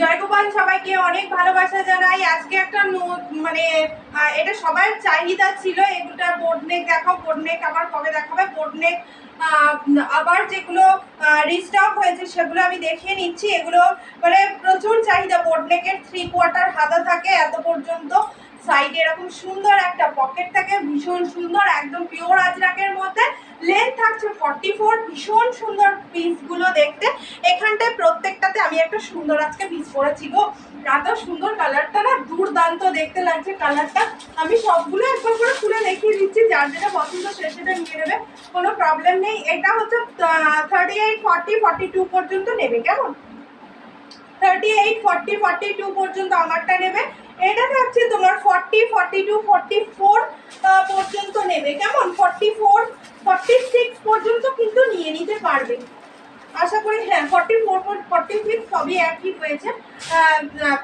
জয়গোপাল, সবাইকে অনেক ভালোবাসা জানাই। আজকে একটা মানে এটা সবার চাহিদা ছিল। এগুলোটা বোর্ডনেক দেখাও। বোর্ডনেক আবার কবে দেখাবে? বোর্ডনেক আবার যেগুলো রিস্টক হয়েছে সেগুলো আমি দেখিয়ে নিচ্ছি। এগুলো মানে প্রচুর চাহিদা। বোর্ডনেকের থ্রি কোয়ার্টার হাতা থাকে এত পর্যন্ত। সাইডে এরকম সুন্দর একটা পকেট থাকে, ভীষণ সুন্দর, একদম পিওর আজরাকের মধ্যে। লেন্থ থাকছে ফর্টি ফোর ভীষণ সুন্দর পিসগুলো দেখতে। এখানটায় প্রত্যেকটাতে আমি একটা সুন্দর আজকে পিস পরেছি গো। এত সুন্দর কালারটা না, দুর্দান্ত দেখতে লাগছে কালারটা আমি সবগুলো একবার করে খুলে দেখিয়ে দিচ্ছি, যার যেটা পছন্দ সে সেটা নিয়ে নেবে, কোনো প্রবলেম নেই। এটা হচ্ছে thirty eight forty forty two পর্যন্ত নেবে, কেমন? Thirty eight forty forty two পর্যন্ত আমারটা নেবে। এটা থাকছে তোমার forty forty two forty four পর্যন্ত নেবে। কেমন? ফর্টি ফোর ফর্টি সিক্স পর্যন্ত কিন্তু নিয়ে নিতে পারবে। আশা করি হ্যাঁ ফর্টি ফোর ফর্টি সিক্স সবই একই রয়েছে।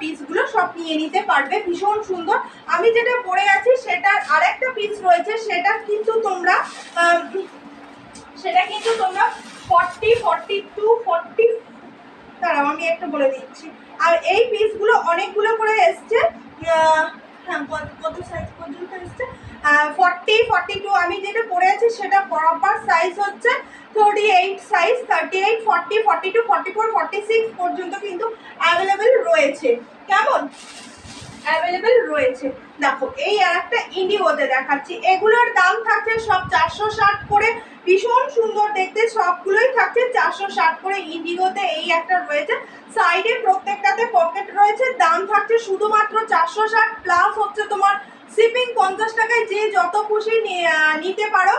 পিসগুলো সব নিয়ে নিতে পারবে। ভীষণ সুন্দর। আমি যেটা পরে আছি, সেটার আরেকটা পিস রয়েছে, সেটা কিন্তু তোমরা সেটা কিন্তু তোমরা ফর্টি ফর্টি টু ফর্টি দাঁড়াও, আমি একটা বলে দিচ্ছি। আর এই পিসগুলো অনেকগুলো করে এসছে হ্যাঁ কত- সাইজ পর্যন্ত এসছে? ফর্টি ফর্টি টু আমি যেটা পরে আছি সেটা প্রপার সাইজ হচ্ছে thirty eight size thirty eight forty forty two forty four forty six পর্যন্ত কিন্তু অ্যাভেলেবেল রয়েছে। কেমন? অ্যাভেলেবেল রয়েছে। দেখো, এই আর একটা ইন্ডিগোতে দেখাচ্ছি। এগুলোর দাম থাকছে সব চারশো ষাট করে। ভীষণ সুন্দর দেখতে, সবগুলোই থাকছে চারশো ষাট করে ইন্ডিগোতে এই একটা রয়েছে। সাইডে প্রত্যেকটাতে পকেট রয়েছে। দাম থাকছে শুধুমাত্র চারশো ষাট প্লাস হচ্ছে তোমার শিপিং পঞ্চাশ টাকায় যে যত খুশি নিতে পারো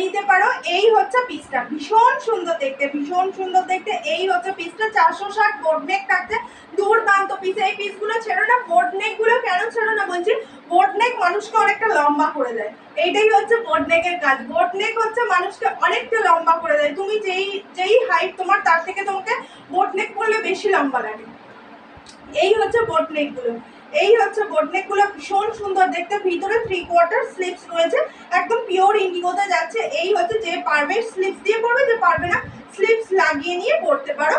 নিতে পারো, এই হচ্ছে পিসটা ভীষণ সুন্দর দেখতে, ভীষণ সুন্দর দেখতে, এই হচ্ছে পিসটা চারশো ষাট বোর্ডনেক থাকছে। দুর্দান্ত পিস এই পিসগুলো ছেড়ো না বোর্ডনেকগুলো কেন ছেড়ো না বলছি? বোর্ডনেক মানুষকে অনেকটা লম্বা করে দেয়। এইটাই হচ্ছে বোর্ডনেকের কাজ। বোর্ডনেক হচ্ছে মানুষকে অনেকটা লম্বা করে দেয়। তুমি যেই যেই হাইট তোমার, তার থেকে তোমাকে বোর্ডনেক করলে বেশি লম্বা লাগে। এই হচ্ছে বোটনেকগুলো। এই হচ্ছে বোটনেকগুলো ভীষণ সুন্দর, দেখতে ভিতরে থ্রি কোয়ার্টার স্লিপস রয়েছে, একদম পিওর ইন্ডিগোতে যাচ্ছে। এই হচ্ছে যে পারবে স্লিপস দিয়ে পড়বে যে পারবে না স্লিপস লাগিয়ে নিয়ে পড়তে পারো।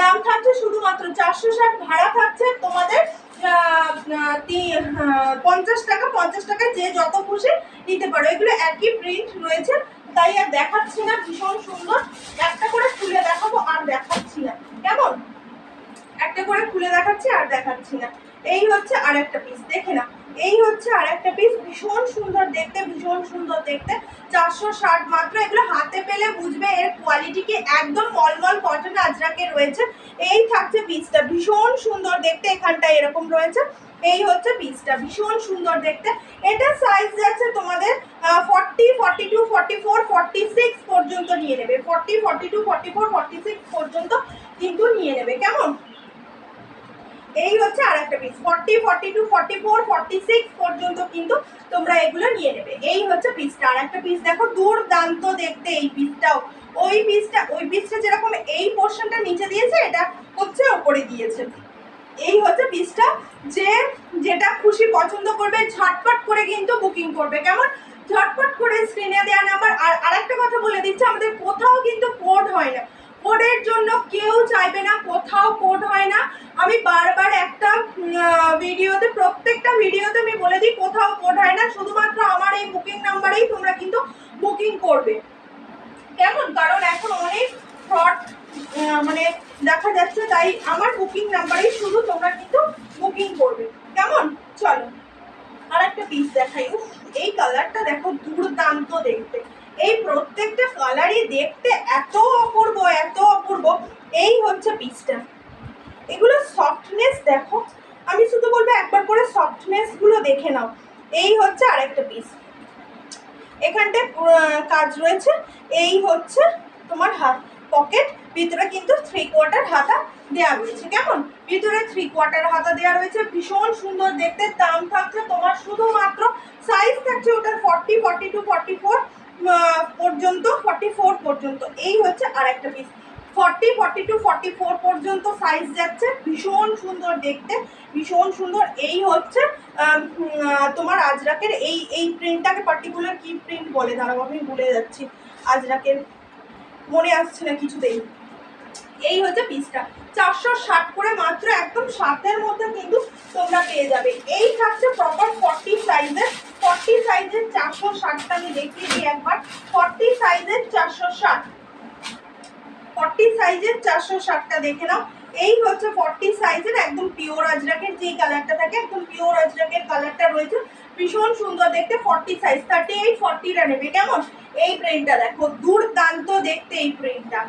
দাম থাকছে শুধুমাত্র চারশো ষাট, ভাড়া থাকছে তোমাদের পঞ্চাশ টাকা পঞ্চাশ টাকা যে যত খুশি নিতে পারো। এগুলো একই প্রিন্ট রয়েছে, তাই আর দেখাচ্ছি না, ভীষণ সুন্দর। একটা করে খুলে দেখাবো, আর দেখাচ্ছি না। কেমন? একটা করে খুলে দেখাচ্ছি আর দেখাচ্ছি না। এই হচ্ছে আর একটা পিস দেখে না এই হচ্ছে আর একটা পিস ভীষণ সুন্দর দেখতে, ভীষণ সুন্দর দেখতে। চারশো ষাট মাত্র, এগুলো হাতে পেলে বুঝবে এর কোয়ালিটি কি একদম মলমল কটন আজরাকে রয়েছে। এই থাকছে পিসটা ভীষণ সুন্দর দেখতে এখানটায় এরকম রয়েছে। এই হচ্ছে পিসটা ভীষণ সুন্দর দেখতে। এটা সাইজ যাচ্ছে তোমাদের forty forty two forty four forty six পর্যন্ত নিয়ে নেবে। Forty forty two forty four forty six পর্যন্ত কিন্তু নিয়ে নেবে। কেমন? এই হচ্ছে আর একটা piece forty forty two forty four forty six পর্যন্ত কিন্তু তোমরা এগুলো নিয়ে নেবে। এই হচ্ছে পিসটা আর একটা পিস দেখো, দুর্দান্ত দেখতে এই পিসটাও ওই পিসটা ওই পিসটা যেরকম এই পোর্শনটা নিচে দিয়েছে, এটা হচ্ছে ওপরে দিয়েছে। এই হচ্ছে পিসটা যে যেটা খুশি পছন্দ করবে, ঝটপট করে কিন্তু বুকিং করবে। কেমন? ঝটপট করে স্ক্রিনে দেওয়া নাম্বার আর আরেকটা কথা বলে দিচ্ছে, আমাদের কোথাও কিন্তু কোড হয় না। কোডের জন্য কেউ চাইবে না, কোথাও কোড হয় না। আমি বারবার একটা ভিডিওতে, প্রত্যেকটা ভিডিওতে আমি বলে দিই, কোথাও কোড হয় না। শুধুমাত্র আমার এই বুকিং নাম্বারেই তোমরা কিন্তু বুকিং করবে। কেমন? কারণ এখন অনেক ফ্রড মানে দেখা যাচ্ছে, তাই আমার বুকিং নাম্বারেই শুধু তোমরা কিন্তু বুকিং করবে। কেমন? চলো। আর একটা পিস দেখাই এই কালারটা দেখো দুর্দান্ত দেখতে। এই প্রত্যেকটা কালারই দেখতে এত অপূর্ব এত অপূর্ব। এই হচ্ছে পিসটা এগুলো সফটনেস দেখো। আমি শুধু বলব একবার করে সফটনেসগুলো দেখে নাও। এই হচ্ছে আরেকটা পিস এখানটায় কাজ রয়েছে। এই হচ্ছে তোমার হাত। পকেট ভিতরে কিন্তু থ্রি কোয়ার্টার হাতা দেওয়া রয়েছে। কেমন? ভিতরে থ্রি কোয়ার্টার হাতা দেওয়া রয়েছে। ভীষণ সুন্দর দেখতে। দাম থাকছে তোমার শুধুমাত্র সাইজ থাকছে ওটার forty forty two forty four পর্যন্ত ফর্টি ফোর পর্যন্ত। এই হচ্ছে আর একটা piece forty forty two forty four পর্যন্ত সাইজ যাচ্ছে। ভীষণ সুন্দর দেখতে, ভীষণ সুন্দর। এই হচ্ছে তোমার আজরাকের এই এই প্রিন্টটাকে পার্টিকুলার কি প্রিন্ট বলে? দাঁড়াও, আমি ভুলে যাচ্ছি। আজরাকের মনে আসছে না কিছুতেই। এই হচ্ছে পিসটা চারশো ষাট করে মাত্র, একদম সাতের মধ্যে কিন্তু তোমরা পেয়ে যাবে। এই থাকছে প্রপার ফর্টি সাইজের চারশো ষাটটা আমি দেখিয়ে দিই একবার। ফর্টি সাইজের চারশো ষাট। ফর্টি সাইজের চারশো ষাটটা দেখে নাও। এই হচ্ছে ফর্টি সাইজের একদম পিওর আজরাকের যে কালারটা থাকে, একদম পিওর আজরাকের কালারটা রয়েছে। ভীষণ সুন্দর দেখতে, ফর্টি সাইজ থার্টি এইট ফর্টিটা নেবে। কেমন? এই প্রিন্টটা দেখো, দুর্দান্ত দেখতে এই প্রিন্টটা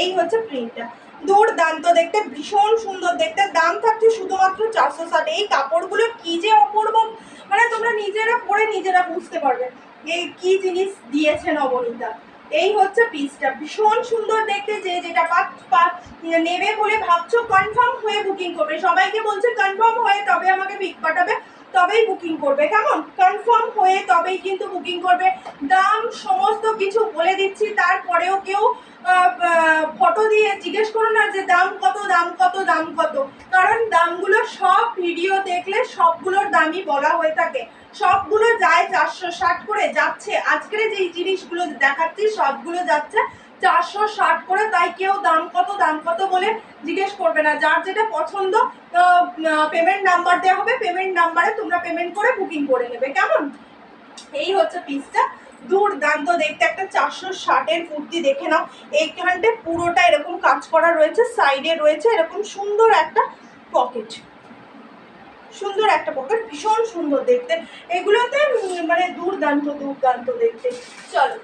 এই হচ্ছে প্রিন্টটা দুর্দান্ত দেখতে, ভীষণ সুন্দর দেখতে। দাম থাকছে শুধুমাত্র চারশো ষাট। এই কাপড়গুলো কি যে অপূর্ব মানে তোমরা নিজেরা পরে নিজেরা বুঝতে পারবে এই কি জিনিস দিয়েছে নবনীতা। এই হচ্ছে পিসটা ভীষণ সুন্দর দেখতে যে যেটা নেবে বলে ভাবছ কনফার্ম হয়ে বুকিং করবে। সবাইকে বলছে কনফার্ম হয়ে তবে আমাকে পিক পাঠাবে, তবেই বুকিং করবে। কেমন? কনফার্ম হয়ে তবেই কিন্তু বুকিং করবে। দাম, সমস্ত কিছু বলে দিচ্ছি, তারপরেও কেউ দিয়ে জিজ্ঞেস করো না যে দাম কত দাম কত দাম কত। কারণ দামগুলো সব ভিডিও দেখলে সবগুলোর দামই বলা হয়ে থাকে। সবগুলো যায় চারশো ষাট করে যাচ্ছে। আজকের যেই জিনিসগুলো দেখাচ্ছি, সবগুলো যাচ্ছে চারশো ষাট করে। তাই কেউ দাম কত দাম কত বলে জিজ্ঞেস করবে না। যার যেটা পছন্দ পেমেন্ট নাম্বার দেওয়া হবে। পেমেন্ট নাম্বারে তোমরা পেমেন্ট করে বুকিং করে নেবে। কেমন? এই হচ্ছে পিসটা দুর্দান্ত দেখতে, একটা চারশো ষাটের কুর্তি দেখে নাও। এইখানটায় পুরোটা এরকম কাজ করা রয়েছে সাইডে রয়েছে এরকম সুন্দর একটা পকেট সুন্দর একটা পকেট ভীষণ সুন্দর দেখতে। এগুলোতে মানে দুর্দান্ত দুর্দান্ত দেখতে। চলো,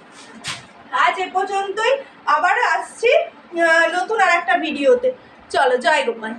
আজ এ পর্যন্তই। আবার আসছি নতুন আর একটা ভিডিওতে চলো, জয় গোপাল।